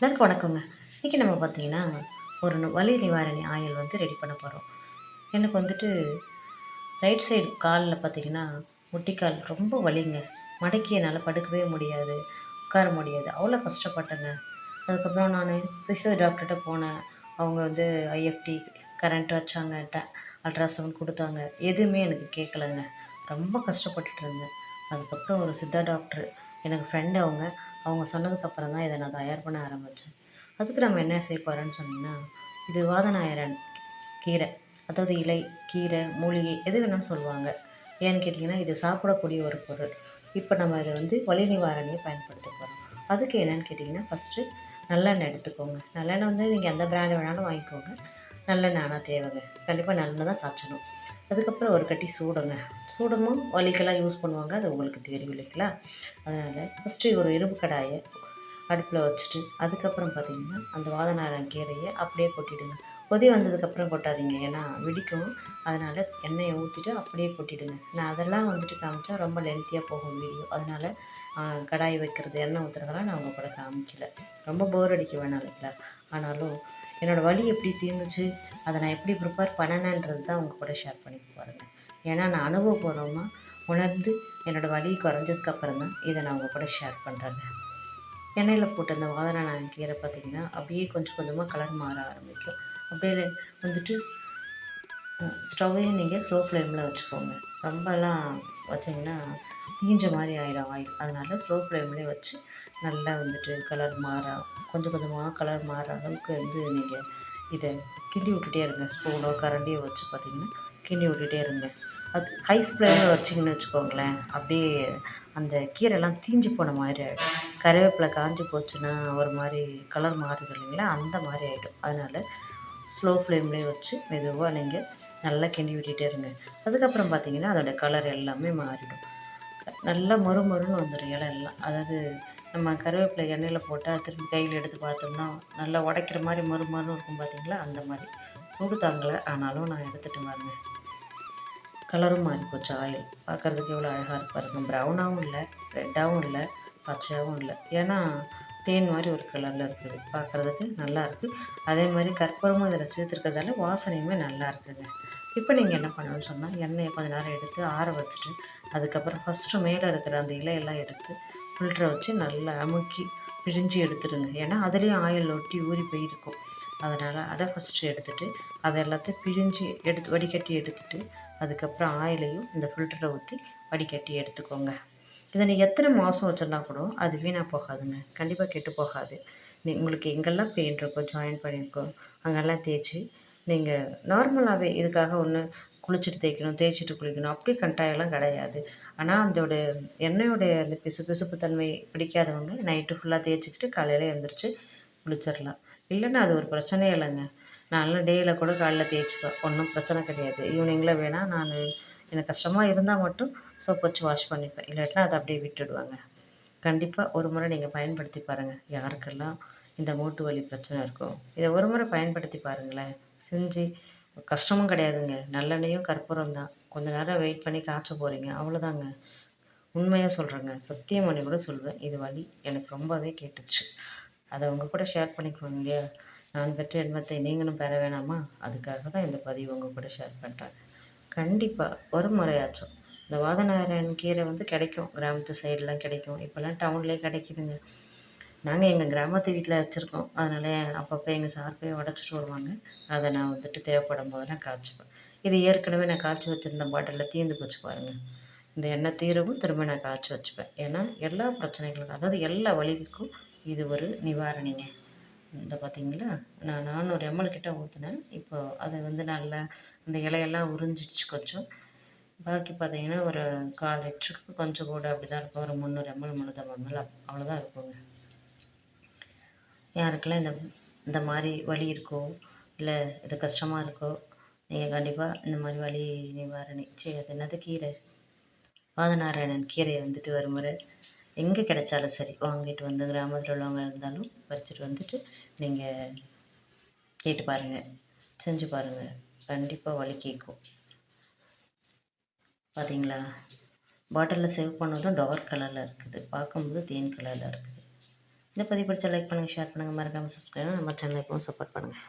எல்லாருக்கும் வணக்கங்க. இன்றைக்கி நம்ம பார்த்தீங்கன்னா ஒரு வலி நிவாரணி ஆயில் வந்து ரெடி பண்ண போகிறோம் எனக்கு வந்துட்டு ரைட் சைடு காலில் பார்த்திங்கன்னா முட்டிக்கால் ரொம்ப வலிங்க. மடக்கி என்னால் படுக்கவே முடியாது உட்கார முடியாது. அவ்வளோ கஷ்டப்பட்டேங்க. அதுக்கப்புறம் நான் ஃபிசியோ டாக்டர்கிட்ட போனேன். அவங்க வந்து ஐஎஃப்டி கரண்ட் வச்சாங்க. அல்ட்ராசவுண்ட் கொடுத்தாங்க. எதுவுமே எனக்கு கேட்கலங்க. ரொம்ப கஷ்டப்பட்டுட்டு இருந்தேன். அதுக்கப்புறம் ஒரு சித்தா டாக்டர் எனக்கு ஃப்ரெண்டு அவங்க அவங்க சொன்னதுக்கப்புறம் தான் இதை நான் தயார் பண்ண ஆரம்பித்தேன் அதுக்கு நம்ம என்ன செய்ய போகிறோன்னு சொன்னீங்கன்னா இது வாதநாயரன் கீரை. அதாவது இலை கீரை மூலிகை எது வேணாலும் சொல்லுவாங்க. ஏன்னு கேட்டிங்கன்னா இது சாப்பிடக்கூடிய ஒரு பொருள். இப்போ நம்ம இதை வந்து வலி நிவாரணியை பயன்படுத்த போகிறோம் அதுக்கு என்னென்னு கேட்டிங்கன்னா ஃபஸ்ட்டு நல்லெண்ணெய் எடுத்துக்கோங்க. நல்லெண்ணெய் வந்து நீங்கள் எந்த பிராண்டு வேணாலும் வாங்கிக்கோங்க. நல்லெண்ணெய் ஆனால் தேவைங்க. கண்டிப்பாக நல்லெண்ணெய் தான் காய்ச்சணும். அதுக்கப்புறம் ஒரு கட்டி சூடுங்க. சூடமும் வலிக்கெல்லாம் யூஸ் பண்ணுவாங்க. அது உங்களுக்கு தெரியும் இல்லைங்களா? அதனால் ஃபஸ்ட்டு ஒரு இரும்பு கடாயை அடுப்பில் வச்சுட்டு அதுக்கப்புறம் பார்த்தீங்கன்னா அந்த வாதநாரன் கீரையை அப்படியே கொட்டிடுங்க. கொதி வந்ததுக்கப்புறம் கொட்டாதீங்க. ஏன்னா வெடிக்கும். அதனால் எண்ணெயை ஊற்றிட்டு அப்படியே கொட்டிடுங்க. நான் அதெல்லாம் வந்துட்டு காமிச்சா ரொம்ப லென்த்தியாக போகும் வீடியோ அதனால் கடாய் வைக்கிறது எண்ணெய் ஊற்றுறதெல்லாம் நான் உங்கள் கூட காமிக்கல. ரொம்ப போர் அடிக்க வேணாம் இல்லைங்களா? ஆனாலும் என்னோடய வலி எப்படி தீர்ந்துச்சு அதை நான் எப்படி ப்ரிப்பேர் பண்ணனேன்றது தான் உங்கள் கூட ஷேர் பண்ணி பாருங்க ஏன்னா நான் அனுபவபூர்வமாக உணர்ந்து என்னோடய வலி குறைஞ்சதுக்கப்புறம் தான் இதை நான் உங்கள் கூட ஷேர் பண்ணுறேங்க எண்ணெயில் போட்டு அந்த வாதனை நான் கீரை பார்த்திங்கன்னா அப்படியே கொஞ்சம் கொஞ்சமாக கலர் மாற ஆரம்பிக்கும். அப்படியே வந்துட்டு ஸ்டவ்வையும் நீங்கள் ஸ்லோ ஃப்ளேமில் வச்சுக்கோங்க. ரொம்பலாம் வச்சிங்கன்னா தீஞ்ச மாதிரி ஆயிடும் ஆயில் அதனால் ஸ்லோ ஃப்ளேம்லேயே வச்சு நல்லா வந்துட்டு கலர் மாற கொஞ்சம் கொஞ்சமாக கலர் மாற அளவுக்கு வந்து நீங்கள் இதை கிண்டி விட்டுட்டே இருங்க. ஸ்பூனோ கரண்டியோ வச்சு பார்த்திங்கன்னா கிண்டி விட்டுட்டே இருங்க. அது ஹை ஃப்ளேமில் வச்சிங்கன்னு வச்சுக்கோங்களேன் அப்படியே அந்த கீரைலாம் தீஞ்சு போன மாதிரி ஆகிடும் கருவேப்பிலை காஞ்சி போச்சுன்னா ஒரு மாதிரி கலர் மாறுது இல்லைங்களா? அந்த மாதிரி ஆகிடும் அதனால் ஸ்லோ ஃப்ளேம்லேயே வச்சு மெதுவாக நீங்கள் நல்லா கிண்டி விட்டுட்டே இருங்க. அதுக்கப்புறம் பார்த்தீங்கன்னா அதோட கலர் எல்லாமே மாறிடும். நல்லா மொறு மொறுன்னு வந்துடும் இலை எல்லாம். அதாவது நம்ம கருவேப்பிலை எண்ணெயில் போட்டால் திரும்பி கையில் எடுத்து பார்த்தோம்னா நல்லா உடைக்கிற மாதிரி மொறு மொறுன்னு இருக்கும் பார்த்தீங்களா? அந்த மாதிரி. சூடு தாங்கலை. ஆனாலும் நான் எடுத்துகிட்டு பாருங்க. கலரும் மாறி போச்சு. ஆயில் பார்க்குறதுக்கு எவ்வளோ அழகாக இருக்கு பாருங்க. ப்ரௌனாகவும் இல்லை ரெட்டாகவும் இல்லை பச்சையாகவும் இல்லை. ஏன்னா தேன் மாதிரி ஒரு கலரில் இருக்குது. பார்க்குறதுக்கு நல்லா இருக்குது அதே மாதிரி கற்பூரமும் இதில் சேர்த்துருக்கிறதால வாசனையுமே நல்லா இருக்குதுங்க இப்போ நீங்கள் என்ன பண்ணணும்னு சொன்னால் எண்ணெயை கொஞ்ச நேரம் எடுத்து ஆற வச்சுட்டு அதுக்கப்புறம் ஃபஸ்ட்டு மேலே இருக்கிற அந்த இலையெல்லாம் எடுத்து ஃபில்டரை வச்சு நல்லா அமுக்கி பிழிஞ்சு எடுத்துடுங்க. ஏன்னா அதுலேயும் ஆயில் ஒட்டி ஊறி போயிருக்கும். அதனால் அதை ஃபஸ்ட்டு எடுத்துகிட்டு அதை எல்லாத்தையும் பிழிஞ்சு எடுத்து வடிகட்டி எடுத்துட்டு அதுக்கப்புறம் ஆயிலையும் இந்த ஃபில்டரை ஊற்றி வடிகட்டி எடுத்துக்கோங்க. இதை நீங்கள் எத்தனை மாதம் வச்சுருந்தா கூட அது வீணாக போகாதுங்க. கண்டிப்பாக கெட்டு போகாது. நீ உங்களுக்கு எங்கெல்லாம் பெயின் இருக்கோ ஜாயின் பண்ணியிருக்கோ அங்கெல்லாம் தேய்ச்சி நீங்கள் நார்மலாகவே இதுக்காக ஒன்று குளிச்சுட்டு தேய்க்கணும் தேய்ச்சிட்டு குளிக்கணும் அப்படி கண்டாயெல்லாம் கிடையாது. ஆனால் அதோட எண்ணெயோடைய அந்த பிசு பிசுப்பு தன்மை பிடிக்காதவங்க நைட்டு ஃபுல்லாக தேய்ச்சிக்கிட்டு காலையில் எழுந்திரிச்சு குளிச்சிடலாம் இல்லைன்னா அது ஒரு பிரச்சனையே இல்லைங்க. நான்லாம் டேயில் கூட காலைல தேய்ச்சிப்பேன் ஒன்றும் பிரச்சனை கிடையாது. ஈவினிங்கில் வேணால் நான் எனக்கு கஷ்டமாக இருந்தால் மட்டும் சோப் வச்சு வாஷ் பண்ணிப்பேன். இல்லாட்டினா அதை அப்படியே விட்டுடுவாங்க. கண்டிப்பாக ஒரு முறை நீங்கள் பயன்படுத்தி பாருங்கள் யாருக்கெல்லாம் இந்த மூட்டு வலி பிரச்சனை இருக்கோ இதை ஒரு முறை பயன்படுத்தி பாருங்களேன். செஞ்சு கஷ்டமும் கிடையாதுங்க. நல்லெண்ணெயும் கற்பூரம் தான். கொஞ்ச நேரம் வெயிட் பண்ணி காய்ச்ச போகிறீங்க அவ்வளோதாங்க உண்மையாக சொல்கிறேங்க சத்தியம் பண்ணி கூட சொல்வேன். இது வலி எனக்கு ரொம்பவே கேட்டுச்சு. அதை உங்கள் கூட ஷேர் பண்ணிக்குவோங்க இல்லையா? நான் பெற்ற எண்பத்தை நீங்களும் பெற வேணாமா? அதுக்காக தான் இந்த பதிவு உங்கள் கூட ஷேர் பண்ணுறேன் கண்டிப்பாக ஒரு முறையாச்சும். இந்த வாதநாராயண் கீரை வந்து கிடைக்கும். கிராமத்து சைடெலாம் கிடைக்கும். இப்போல்லாம் டவுன்லேயே கிடைக்குதுங்க. நாங்கள் எங்கள் கிராமத்து வீட்டில் வச்சுருக்கோம். அதனால் அப்பப்போ எங்கள் சார் போய் உடச்சிட்டு வருவாங்க. அதை நான் வந்துட்டு தேவைப்படும் போதெல்லாம் காய்ச்சிப்பேன் இது ஏற்கனவே நான் காய்ச்சி வச்சுருந்த பாட்டிலில் தீர்ந்து போச்சு பாருங்கள் இந்த எண்ணெய் தீரவும் திரும்ப நான் காய்ச்சி வச்சுப்பேன். ஏன்னா எல்லா பிரச்சனைகளுக்கும் அதாவது எல்லா வழிகளுக்கும் இது ஒரு நிவாரணிங்க. இந்த பார்த்தீங்களா நான் நானூறு எம்எல் கிட்ட ஊற்றினேன் இப்போ அதை வந்து நல்லா அந்த இலையெல்லாம் உறிஞ்சிடுச்சு கொஞ்சம். பாக்கி பார்த்தீங்கன்னா ஒரு கால் லிட்டருக்கு கொஞ்சம் கூட அப்படி தான் இருக்கும். ஒரு முந்நூறு எம்எல் முந்நூற்றம்பது எம்எல் அவ்வளோதான் இருக்குங்க. யாருக்கெல்லாம் இந்த இந்த மாதிரி வலி இருக்கோ இல்லை இது கஷ்டமாக இருக்கோ நீங்கள் கண்டிப்பாக இந்த மாதிரி வலி நிவாரணி சரி அது என்னது கீரை? பாதநாராயணன் கீரையை வந்துட்டு ஒரு முறை எங்கே கிடைச்சாலும் சரி வாங்கிட்டு வந்து கிராமத்தில் உள்ளவங்க இருந்தாலும் பறிச்சுட்டு வந்துட்டு நீங்கள் கேட்டு பாருங்கள் செஞ்சு பாருங்கள் கண்டிப்பாக வலி கேட்கும் பார்த்தீங்களா பாட்டிலில் சேவ் பண்ணதும் டார்க் கலரில் இருக்குது. பார்க்கும்போது தேன் கலரில் இருக்குது. இந்த பதிவு பிடிச்சா லைக் பண்ணுங்கள் ஷேர் பண்ணுங்கள் மறக்காமல் சப்ஸ்கிரைப் நம்ம சேனலை எப்பவும் சப்போர்ட் பண்ணுங்கள்